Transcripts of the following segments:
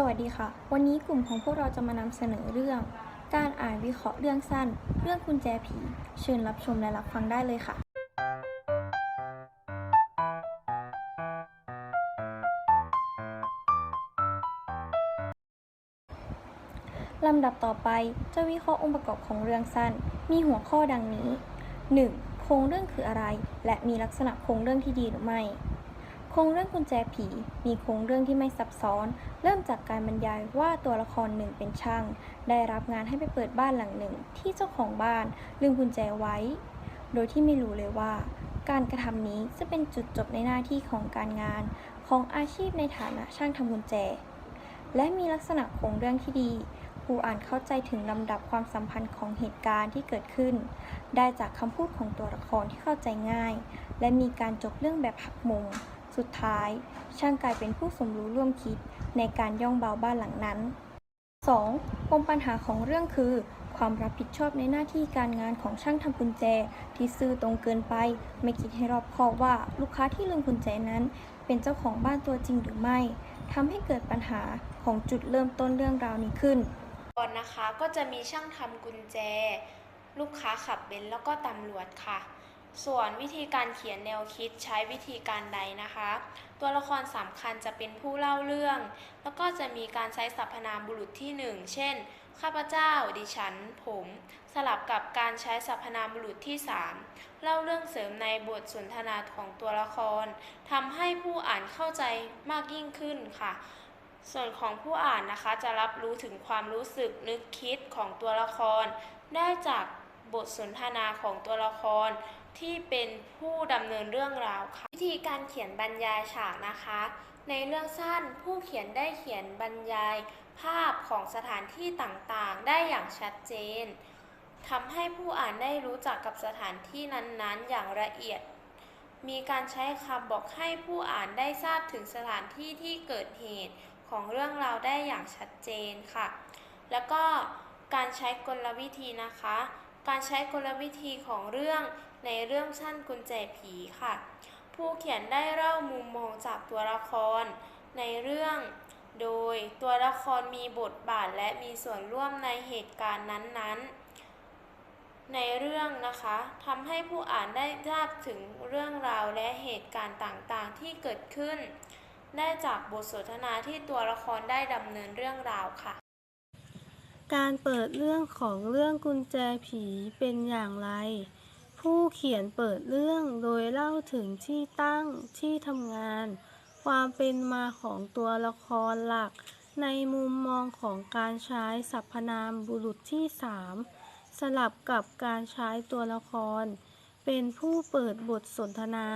สวัสดีค่ะ วันนี้กลุ่มของพวกเราจะมานำเสนอเรื่อง การอ่านวิเคราะห์เรื่องสั้น เรื่องกุญแจผี เชิญรับชมและรับฟังได้เลยค่ะ ลำดับต่อไปจะวิเคราะห์องค์ประกอบของเรื่องสั้น มีหัวข้อดังนี้ 1. โครงเรื่องคืออะไร และมีลักษณะโครงเรื่องที่ดีหรือไม่ ครงเรื่องกุญแจผี มีโครงเรื่องที่ไม่ซับซ้อน เริ่มจากการบรรยายว่าตัวละครหนึ่งเป็นช่าง ได้รับงานให้ไปเปิดบ้านหลังหนึ่ง ที่เจ้าของบ้านลืมกุญแจไว้ โดยที่ไม่รู้เลยว่า การกระทำนี้จะเป็นจุดจบในหน้าที่ของการงานของอาชีพในฐานะช่างทำกุญแจ และมีลักษณะโครงเรื่องที่ดี ผู้อ่านเข้าใจถึงลำดับความสัมพันธ์ของเหตุการณ์ที่เกิดขึ้น ได้จากคำพูดของตัวละครที่เข้าใจง่าย และมีการจบเรื่องแบบหักมุม สุดท้าย ช่างกลายเป็นผู้สมรู้ร่วมคิดในการย่องเบาบ้านหลังนั้น 2. ปมปัญหาของเรื่องคือ ความรับผิดชอบในหน้าที่การงานของช่างทำกุญแจ ที่ซื่อตรงเกินไป ไม่คิดให้รอบคอบว่าลูกค้าที่ลืมกุญแจนั้น เป็นเจ้าของบ้านตัวจริงหรือไม่ทำให้เกิดปัญหาของจุดเริ่มต้นเรื่องราวนี้ขึ้นก่อนนะคะก็จะมีช่างทำกุญแจ ลูกค้าขับเบนซ์แล้วก็ตำรวจค่ะ ส่วนวิธีการเขียนแนวคิดใช้วิธีการใดนะคะ ตัวละครสำคัญจะเป็นผู้เล่าเรื่อง แล้วก็จะมีการใช้สรรพนามบุรุษที่หนึ่งเช่น ข้าพเจ้า ดิฉัน ผม สลับกับการใช้สรรพนามบุรุษที่สามเล่าเรื่องเสริมในบทสนทนาของตัวละครทำให้ผู้อ่านเข้าใจมากยิ่งขึ้นค่ะส่วนของผู้อ่านนะคะจะรับรู้ถึงความรู้สึกนึกคิดของตัวละคร ได้จาก บทสนทนาของตัวละครที่เป็นผู้ดำเนินเรื่องราวค่ะ วิธีการเขียนบรรยายฉากนะคะ ในเรื่องสั้นผู้เขียนได้เขียนบรรยาย ภาพของสถานที่ต่างๆ ได้อย่างชัดเจนทำให้ผู้อ่านได้รู้จักกับสถานที่นั้นๆ อย่างละเอียด มีการใช้คำบอกให้ผู้อ่านได้ทราบถึงสถานที่ที่เกิดเหตุของเรื่องราวได้อย่างชัดเจนค่ะ แล้วก็การใช้กลวิธีนะคะ การใช้กลวิธีของเรื่องในเรื่องสั้นกุญแจผีค่ะ ผู้เขียนได้เล่ามุมมองจากตัวละคร ในเรื่อง โดยตัวละครมีบทบาทและมีส่วนร่วมในเหตุการณ์นั้นๆในเรื่องนะคะทำให้ผู้อ่านได้ทราบถึงเรื่องราวและเหตุการณ์ต่างๆ ที่เกิดขึ้น ได้จากบทสนทนาที่ตัวละครได้ดำเนินเรื่องราวค่ะ การเปิดเรื่องของเรื่องกุญแจผีเป็นอย่างไร ผู้เขียนเปิดเรื่องโดยเล่าถึงที่ตั้งที่ทำงาน ความเป็นมาของตัวละครหลัก ในมุมมองของการใช้สรรพนามบุรุษที่สามสลับกับการใช้ตัวละคร เป็นผู้เปิดบทสนทนา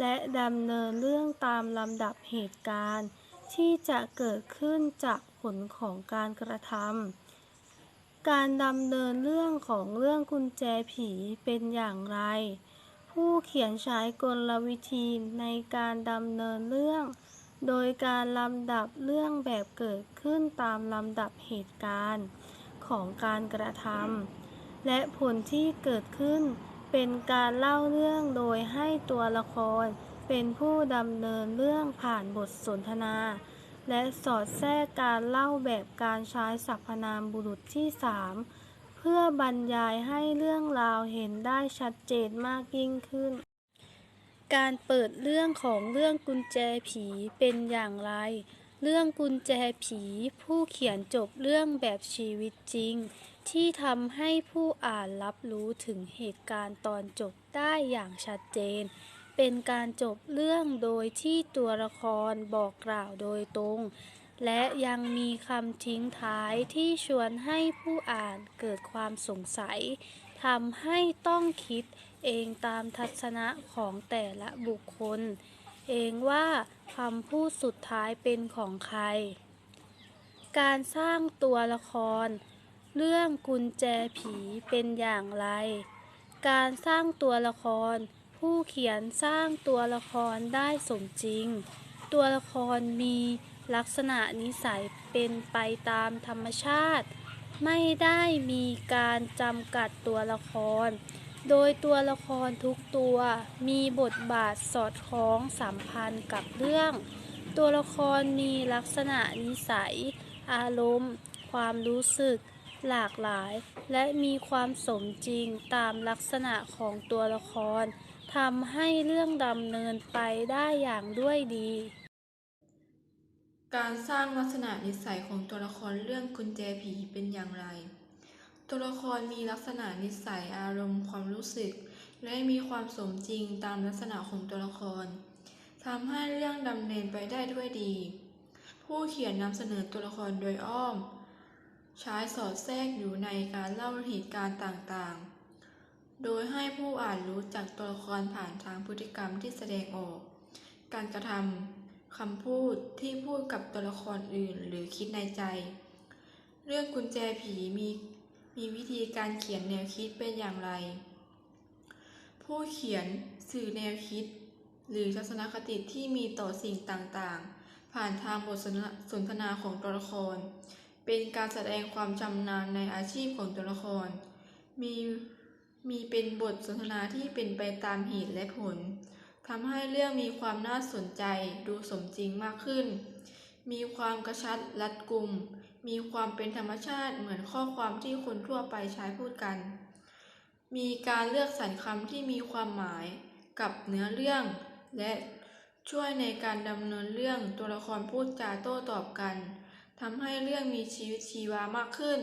และดำเนินเรื่องตามลำดับเหตุการณ์ ที่จะเกิดขึ้นจากผลของการกระทำ การดำเนินเรื่องของเรื่องกุญแจผีเป็นอย่างไร ผู้เขียนใช้กลวิธีในการดำเนินเรื่อง โดยการลำดับเรื่องแบบเกิดขึ้นตามลำดับเหตุการณ์ของการกระทำและผลที่เกิดขึ้น เป็นการเล่าเรื่องโดยให้ตัวละครเป็นผู้ดำเนินเรื่องผ่านบทสนทนา และสอดแทรกการเล่าแบบการใช้สรรพนามบุรุษที่สามเพื่อบรรยายให้เรื่องราวเห็นได้ชัดเจนมากยิ่งขึ้น การเปิดเรื่องของเรื่องกุญแจผีเป็นอย่างไร เรื่องกุญแจผี ผู้เขียนจบเรื่องแบบชีวิตจริง ที่ทำให้ผู้อ่านรับรู้ถึงเหตุการณ์ตอนจบได้อย่างชัดเจน เป็นการจบเรื่องโดยที่ตัวละครบอกกล่าวโดยตรง และยังมีคำทิ้งท้ายที่ชวนให้ผู้อ่านเกิดความสงสัยทำให้ต้องคิดเองตามทัศนะของแต่ละบุคคล เองว่าคำพูดสุดท้ายเป็นของใคร การสร้างตัวละคร เรื่องกุญแจผีเป็นอย่างไร การสร้างตัวละคร ผู้เขียนสร้างตัวละครได้สมจริง ตัวละครมีลักษณะนิสัยเป็นไปตามธรรมชาติ ไม่ได้มีการจำกัดตัวละคร โดยตัวละครทุกตัวมีบทบาทสอดคล้องสัมพันธ์กับเรื่อง ตัวละครมีลักษณะนิสัย อารมณ์ ความรู้สึก หลากหลาย และมีความสมจริงตามลักษณะของตัวละคร ทำให้เรื่องดำเนินไปได้อย่างด้วยดี การสร้างลักษณะนิสัยของตัวละครเรื่องกุญแจผีเป็นอย่างไร ตัวละครมีลักษณะนิสัยอารมณ์ความรู้สึก และมีความสมจริงตามลักษณะของตัวละครทำให้เรื่องดำเนินไปได้ด้วยดี ผู้เขียนนำเสนอตัวละครโดยอ้อม ใช้สอดแทรกอยู่ในการเล่าเหตุการณ์ต่างๆ โดยให้ผู้อ่านรู้จักตัวละครผ่านทางพฤติกรรมที่แสดงออก การกระทำ คำพูดที่พูดกับตัวละครอื่นหรือคิดในใจ เรื่องกุญแจผีมีมีวิธีการเขียนแนวคิดเป็นอย่างไร ผู้เขียนสื่อแนวคิด หรือทัศนคติที่มีต่อสิ่งต่างๆ ผ่านทางบทสนทนาของตัวละคร เป็นการแสดงความชำนาญในอาชีพของตัวละคร มี มีเป็นบทสนทนาที่เป็นไปตามเหตุและผลทำให้เรื่องมีความน่าสนใจดูสมจริงมากขึ้น มีความกระชัดรัดกุม มีความเป็นธรรมชาติเหมือนข้อความที่คนทั่วไปใช้พูดกัน มีการเลือกสรรคำที่มีความหมายกับเนื้อเรื่อง และช่วยในการดำเนินเรื่องตัวละครพูดจาโต้ตอบกันทำให้เรื่องมีชีวิตชีวามากขึ้น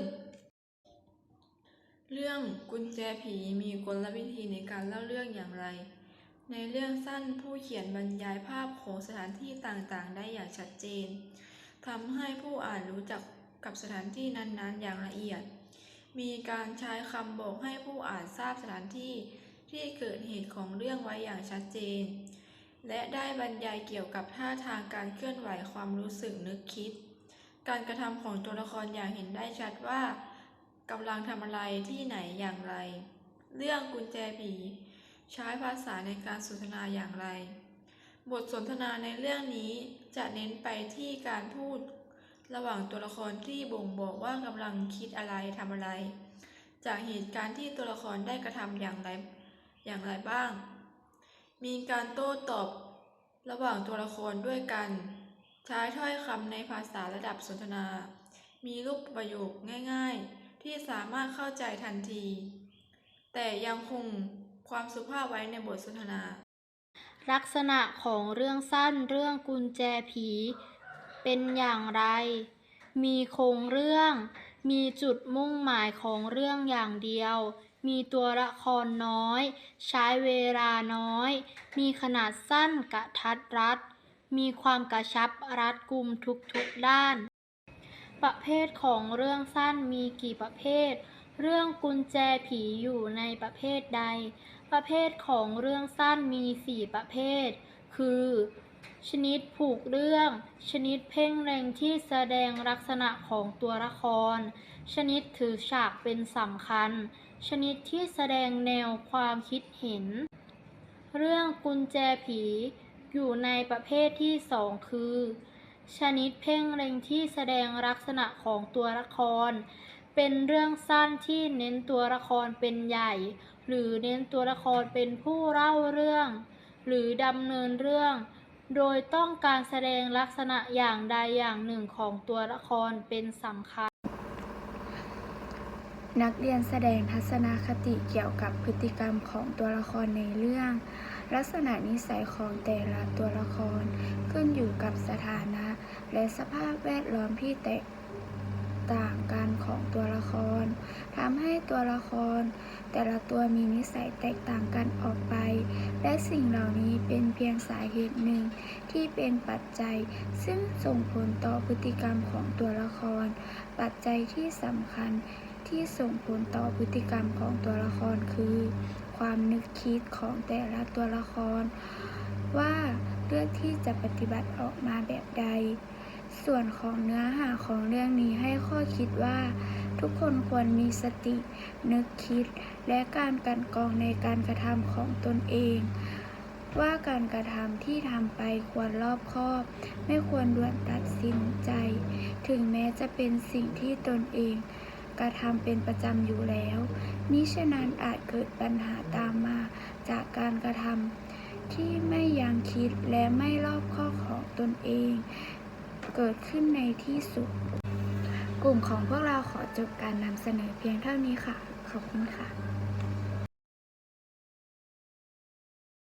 เรื่องกุญแจผีมีกลวิธีในการเล่าเรื่องอย่างไร ในเรื่องสั้นผู้เขียนบรรยายภาพของสถานที่ต่างๆ ได้อย่างชัดเจนทำให้ผู้อ่านรู้จักกับสถานที่นั้นๆ อย่างละเอียด มีการใช้คำบอกให้ผู้อ่านทราบสถานที่ที่เกิดเหตุของเรื่องไว้อย่างชัดเจน และได้บรรยายเกี่ยวกับท่าทางการเคลื่อนไหวความรู้สึกนึกคิด การกระทำของตัวละครอย่างเห็นได้ชัดว่า กำลังทำอะไรที่ไหนอย่างไร เรื่องกุญแจผี ใช้ภาษาในการสนทนาอย่างไร บทสนทนาในเรื่องนี้จะเน้นไปที่การพูด ระหว่างตัวละครที่บ่งบอกว่ากำลังคิดอะไรทำอะไร จากเหตุการณ์ที่ตัวละครได้กระทำอย่างไร อย่างไรบ้าง มีการโต้ตอบ ระหว่างตัวละครด้วยกัน ใช้ถ้อยคำในภาษาระดับสนทนามีรูปประโยคง่าย ๆ ที่สามารถเข้าใจทันที แต่ยังคงความสุภาพไว้ในบทสนทนา ลักษณะของเรื่องสั้นเรื่องกุญแจผี เป็นอย่างไร มีโครงเรื่อง มีจุดมุ่งหมายของเรื่องอย่างเดียว มีตัวละครน้อย ใช้เวลาน้อย มีขนาดสั้นกระทัดรัด มีความกระชับรัดกุมทุกๆด้าน ประเภทของเรื่องสั้นมีกี่ประเภท เรื่องกุญแจผีอยู่ในประเภทใด ประเภทของเรื่องสั้นมี 4 ประเภท คือ ชนิดผูกเรื่อง ชนิดเพ่งเล็งที่แสดงลักษณะของตัวละคร ชนิดถือฉากเป็นสำคัญ ชนิดที่แสดงแนวความคิดเห็น เรื่องกุญแจผี อยู่ในประเภทที่สองคือ ชนิดเพ่งเล็งที่แสดงลักษณะของตัวละคร เป็นเรื่องสั้นที่เน้นตัวละครเป็นใหญ่ หรือเน้นตัวละครเป็นผู้เล่าเรื่อง หรือดำเนินเรื่อง โดยต้องการแสดงลักษณะอย่างใดอย่างหนึ่งของตัวละครเป็นสำคัญ นักเรียนแสดงทัศนคติเกี่ยวกับพฤติกรรมของตัวละครในเรื่องลักษณะนิสัยของแต่ละตัวละครขึ้นอยู่กับสถานะ และสภาพแวดล้อมที่แตกต่างกันของตัวละครทำให้ตัวละคร แต่ละตัวมีนิสัยแตกต่างกันออกไป และสิ่งเหล่านี้เป็นเพียงสาเหตุหนึ่งที่เป็นปัจจัย ซึ่งส่งผลต่อพฤติกรรมของตัวละคร ปัจจัยที่สำคัญที่ส่งผลต่อพฤติกรรมของตัวละครคือ ความนึกคิดของแต่ละตัวละคร ว่าเลือกที่จะปฏิบัติออกมาแบบใด ส่วนของเนื้อหาของเรื่องนี้ให้ข้อคิดว่า ทุกคนควรมีสติ นึกคิด และการกันกองในการกระทำของตนเอง ว่าการกระทำที่ทำไปควรรอบคอบ ไม่ควรด่วนตัดสินใจ ถึงแม้จะเป็นสิ่งที่ตนเองกระทำเป็นประจำอยู่แล้ว มิฉะนั้นอาจเกิดปัญหาตามมาจากการกระทำที่ไม่ยังคิดและไม่รอบคอบของตนเอง เกิดขึ้นในที่สุด กลุ่มของพวกเราขอจบการนำเสนอเพียงเท่านี้ค่ะ ขอบคุณค่ะ